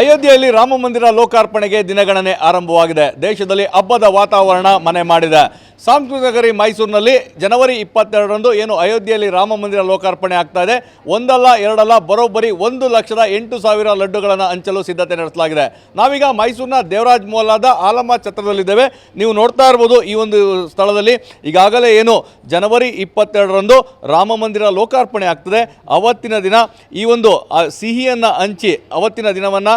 ಅಯೋಧ್ಯೆಯಲ್ಲಿ ರಾಮ ಮಂದಿರ ಲೋಕಾರ್ಪಣೆಗೆ ದಿನಗಣನೆ ಆರಂಭವಾಗಿದೆ. ದೇಶದಲ್ಲಿ ಹಬ್ಬದ ವಾತಾವರಣ ಮನೆ ಮಾಡಿದೆ. ಸಾಂಸ್ಕೃತಿಕ ನಗರಿ ಮೈಸೂರಿನಲ್ಲಿ ಜನವರಿ ಇಪ್ಪತ್ತೆರಡರಂದು ಏನು ಅಯೋಧ್ಯೆಯಲ್ಲಿ ರಾಮ ಮಂದಿರ ಲೋಕಾರ್ಪಣೆ ಆಗ್ತಾ ಇದೆ. ಒಂದಲ್ಲ, ಎರಡಲ್ಲ, ಬರೋಬ್ಬರಿ ಒಂದು ಲಕ್ಷದ ಎಂಟು ಸಾವಿರ ಲಡ್ಡುಗಳನ್ನು ಹಂಚಲು ಸಿದ್ಧತೆ ನಡೆಸಲಾಗಿದೆ. ನಾವೀಗ ಮೈಸೂರಿನ ದೇವರಾಜ್ ಮೊಹಲ್ಲಾದ ಆಲಮ ಛತ್ರದಲ್ಲಿದ್ದೇವೆ. ನೀವು ನೋಡ್ತಾ ಇರ್ಬೋದು ಈ ಒಂದು ಸ್ಥಳದಲ್ಲಿ. ಈಗಾಗಲೇ ಏನು ಜನವರಿ ಇಪ್ಪತ್ತೆರಡರಂದು ರಾಮ ಮಂದಿರ ಲೋಕಾರ್ಪಣೆ ಆಗ್ತದೆ. ಅವತ್ತಿನ ದಿನ ಈ ಒಂದು ಸಿಹಿಯನ್ನು ಹಂಚಿ ಅವತ್ತಿನ ದಿನವನ್ನು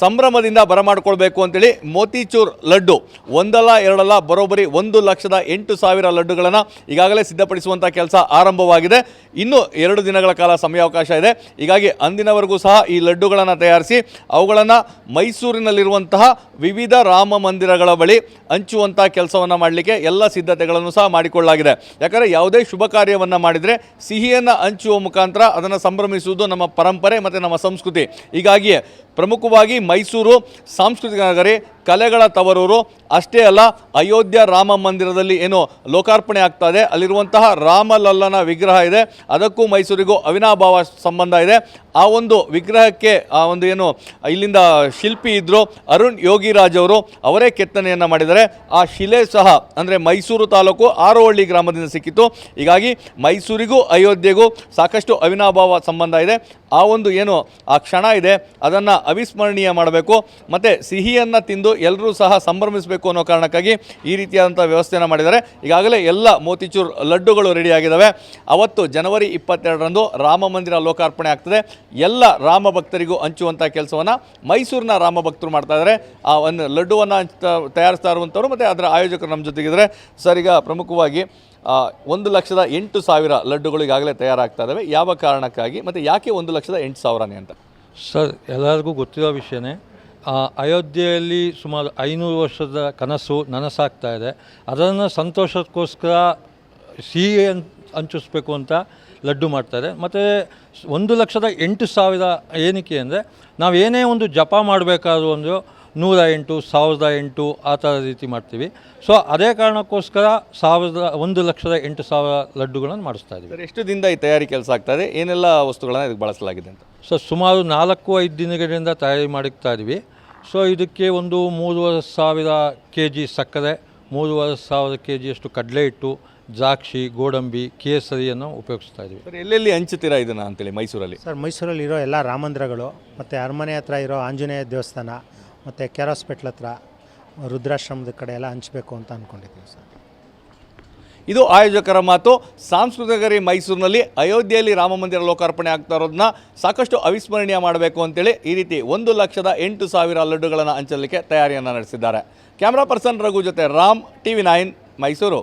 ಸಂಭ್ರಮದಿಂದ ಬರಮಾಡಿಕೊಳ್ಬೇಕು ಅಂತೇಳಿ ಮೋತಿಚೂರ್ ಲಡ್ಡು ಒಂದಲ್ಲ ಎರಡಲ್ಲ ಬರೋಬ್ಬರಿ ಒಂದು ಲಕ್ಷದ ಎಂಟು ಸಾವಿರ ಲಡ್ಡುಗಳನ್ನು ಈಗಾಗಲೇ ಸಿದ್ಧಪಡಿಸುವಂಥ ಕೆಲಸ ಆರಂಭವಾಗಿದೆ. ಇನ್ನು ಎರಡು ದಿನಗಳ ಕಾಲ ಸಮಯಾವಕಾಶ ಇದೆ. ಹೀಗಾಗಿ ಅಂದಿನವರೆಗೂ ಸಹ ಈ ಲಡ್ಡುಗಳನ್ನು ತಯಾರಿಸಿ ಅವುಗಳನ್ನು ಮೈಸೂರಿನಲ್ಲಿರುವಂತಹ ವಿವಿಧ ರಾಮ ಮಂದಿರಗಳ ಬಳಿ ಹಂಚುವಂಥ ಕೆಲಸವನ್ನು ಮಾಡಲಿಕ್ಕೆ ಎಲ್ಲ ಸಿದ್ಧತೆಗಳನ್ನು ಸಹ ಮಾಡಿಕೊಳ್ಳಲಾಗಿದೆ. ಯಾಕಂದರೆ ಯಾವುದೇ ಶುಭ ಕಾರ್ಯವನ್ನು ಮಾಡಿದರೆ ಸಿಹಿಯನ್ನು ಹಂಚುವ ಮುಖಾಂತರ ಅದನ್ನು ಸಂಭ್ರಮಿಸುವುದು ನಮ್ಮ ಪರಂಪರೆ ಮತ್ತು ನಮ್ಮ ಸಂಸ್ಕೃತಿ. ಹೀಗಾಗಿಯೇ ಪ್ರಮುಖವಾಗಿ ಮೈಸೂರು ಸಾಂಸ್ಕೃತಿಕ ನಗರಿ ಕಲೆಗಳ ತವರೂರು. ಅಷ್ಟೇ ಅಲ್ಲ, ಅಯೋಧ್ಯ ರಾಮ ಮಂದಿರದಲ್ಲಿ ಏನು ಲೋಕಾರ್ಪಣೆ ಆಗ್ತಾ ಇದೆ. ಅಲ್ಲಿರುವಂತಹ ರಾಮಲಲ್ಲನ ವಿಗ್ರಹ ಇದೆ. ಅದಕ್ಕೂ ಮೈಸೂರಿಗೂ ಅವಿನಾಭಾವ ಸಂಬಂಧ ಇದೆ. ಆ ಒಂದು ವಿಗ್ರಹಕ್ಕೆ ಆ ಒಂದು ಏನು, ಇಲ್ಲಿಂದ ಶಿಲ್ಪಿ ಇದ್ದರು ಅರುಣ್ ಯೋಗಿರಾಜ್ ಅವರು ಅವರೇ ಕೆತ್ತನೆಯನ್ನು ಮಾಡಿದ್ದಾರೆ. ಆ ಶಿಲೆ ಸಹ, ಅಂದರೆ ಮೈಸೂರು ತಾಲೂಕು ಆರೋಹಳ್ಳಿ ಗ್ರಾಮದಿಂದ ಸಿಕ್ಕಿತ್ತು. ಹೀಗಾಗಿ ಮೈಸೂರಿಗೂ ಅಯೋಧ್ಯೆಗೂ ಸಾಕಷ್ಟು ಅವಿನಾಭಾವ ಸಂಬಂಧ ಇದೆ. ಆ ಒಂದು ಏನು, ಆ ಕ್ಷಣ ಇದೆ. ಅದನ್ನು ಅವಿಸ್ಮರಣೀಯ ಮಾಡಬೇಕು. ಮತ್ತು ಸಿಹಿಯನ್ನು ತಿಂದು ಎಲ್ಲರೂ ಸಹ ಸಂಭ್ರಮಿಸಬೇಕು ಅನ್ನೋ ಕಾರಣಕ್ಕಾಗಿ ಈ ರೀತಿಯಾದಂಥ ವ್ಯವಸ್ಥೆಯನ್ನು ಮಾಡಿದ್ದಾರೆ. ಈಗಾಗಲೇ ಎಲ್ಲ ಮೋತಿಚೂರ್ ಲಡ್ಡುಗಳು ರೆಡಿಯಾಗಿದ್ದಾವೆ ಅವತ್ತು ಜನವರಿ ಇಪ್ಪತ್ತೆರಡರಂದು ರಾಮ ಮಂದಿರ ಲೋಕಾರ್ಪಣೆ ಆಗ್ತದೆ. ಎಲ್ಲ ರಾಮ ಭಕ್ತರಿಗೂ ಹಂಚುವಂಥ ಕೆಲಸವನ್ನು ಮೈಸೂರಿನ ರಾಮ ಭಕ್ತರು ಮಾಡ್ತಾ ಇದ್ದಾರೆ ಆ ಒಂದು ಲಡ್ಡುವನ್ನು ತಯಾರಿಸ್ತಾ ಇರುವಂಥವ್ರು ಮತ್ತು ಅದರ ಆಯೋಜಕರು ನಮ್ಮ ಜೊತೆಗಿದ್ದಾರೆ ಸರ್, ಈಗ ಪ್ರಮುಖವಾಗಿ ಒಂದು ಲಕ್ಷದ ಎಂಟು ಸಾವಿರ ಲಡ್ಡುಗಳು ಈಗಾಗಲೇ ತಯಾರಾಗ್ತಾ ಇದ್ದಾವೆ ಯಾವ ಕಾರಣಕ್ಕಾಗಿ ಮತ್ತು ಯಾಕೆ ಒಂದು ಲಕ್ಷದ ಎಂಟು ಸಾವಿರನೇ ಅಂತ? ಸರ್, ಎಲ್ಲರಿಗೂ ಗೊತ್ತಿರೋ ವಿಷಯನೇ ಅಯೋಧ್ಯೆಯಲ್ಲಿ ಸುಮಾರು ಐನೂರು ವರ್ಷದ ಕನಸು ನನಸಾಗ್ತಾ ಇದೆ. ಅದನ್ನು ಸಂತೋಷಕ್ಕೋಸ್ಕರ ಸಿಹಿ ಹಂಚಿಸ್ಬೇಕು ಅಂತ ಲಡ್ಡು ಮಾಡ್ತಾರೆ ಮತ್ತು ಒಂದು ಲಕ್ಷದ ಎಂಟು ಸಾವಿರ ಏನಕ್ಕೆ ಅಂದರೆ ನಾವು ಏನೇ ಒಂದು ಜಪ ಮಾಡಬೇಕಾದ್ರೂ ಒಂದು ನೂರ ಎಂಟು ಸಾವಿರದ ಎಂಟು ಆ ಥರ ರೀತಿ ಮಾಡ್ತೀವಿ. ಸೊ ಅದೇ ಕಾರಣಕ್ಕೋಸ್ಕರ ಸಾವಿರದ ಒಂದು ಲಕ್ಷದ ಎಂಟು ಸಾವಿರ ಲಡ್ಡುಗಳನ್ನು ಮಾಡಿಸ್ತಾ ಇದ್ದೀವಿ. ಎಷ್ಟು ದಿನದ ಈ ತಯಾರಿ ಕೆಲಸ ಆಗ್ತಾ ಇದೆ? ಏನೆಲ್ಲ ವಸ್ತುಗಳನ್ನು ಇದಕ್ಕೆ ಬಳಸಲಾಗಿದೆ ಅಂತ? ಸೊ ಸುಮಾರು ನಾಲ್ಕು ಐದು ದಿನಗಳಿಂದ ತಯಾರಿ ಮಾಡುತ್ತಾ ಇದ್ವಿ ಸೊ ಇದಕ್ಕೆ ಒಂದು ಮೂರುವರೆ ಸಾವಿರ ಕೆ ಜಿ ಸಕ್ಕರೆ ಮೂರುವರೆ ಸಾವಿರ ಕೆ ಜಿಯಷ್ಟು ಕಡಲೆ ಹಿಟ್ಟು ದ್ರಾಕ್ಷಿ ಗೋಡಂಬಿ ಕೇಸರಿಯನ್ನು ಉಪಯೋಗಿಸ್ತಾ ಇದ್ದೀವಿ. ಸರ್ ಎಲ್ಲೆಲ್ಲಿ ಹಂಚುತ್ತೀರಾ ಇದನ್ನ ಅಂತೇಳಿ ಮೈಸೂರಲ್ಲಿ? ಸರ್ ಮೈಸೂರಲ್ಲಿರೋ ಎಲ್ಲ ರಾಮಂದಿರಗಳು ಮತ್ತು ಅರಮನೆ ಹತ್ರ ಇರೋ ಆಂಜನೇಯ ದೇವಸ್ಥಾನ ಮತ್ತು ಕೆರ್ ಹಾಸ್ಪಿಟ್ಲ್ ಹತ್ರ ರುದ್ರಾಶ್ರಮದ ಕಡೆ ಎಲ್ಲ ಹಂಚಬೇಕು ಅಂತ ಅಂದ್ಕೊಂಡಿದ್ದೀವಿ ಸರ್. ಇದು ಆಯೋಜಕರ ಮಾತು. ಸಾಂಸ್ಕೃತಿಕ ನಗರಿ ಮೈಸೂರಿನಲ್ಲಿ ಅಯೋಧ್ಯೆಯಲ್ಲಿ ರಾಮ ಮಂದಿರ ಲೋಕಾರ್ಪಣೆ ಆಗ್ತಾ ಇರೋದನ್ನ ಸಾಕಷ್ಟು ಅವಿಸ್ಮರಣೀಯ ಮಾಡಬೇಕು ಅಂತೇಳಿ ಈ ರೀತಿ ಒಂದು ಲಕ್ಷದ ಎಂಟು ಸಾವಿರ ಲಡ್ಡುಗಳನ್ನು ಹಂಚಲಿಕ್ಕೆ ತಯಾರಿಯನ್ನು ನಡೆಸಿದ್ದಾರೆ. ಕ್ಯಾಮ್ರಾ ಪರ್ಸನ್ ರಘು ಜೊತೆ ರಾಮ್, ಟಿವಿ ನೈನ್, ಮೈಸೂರು.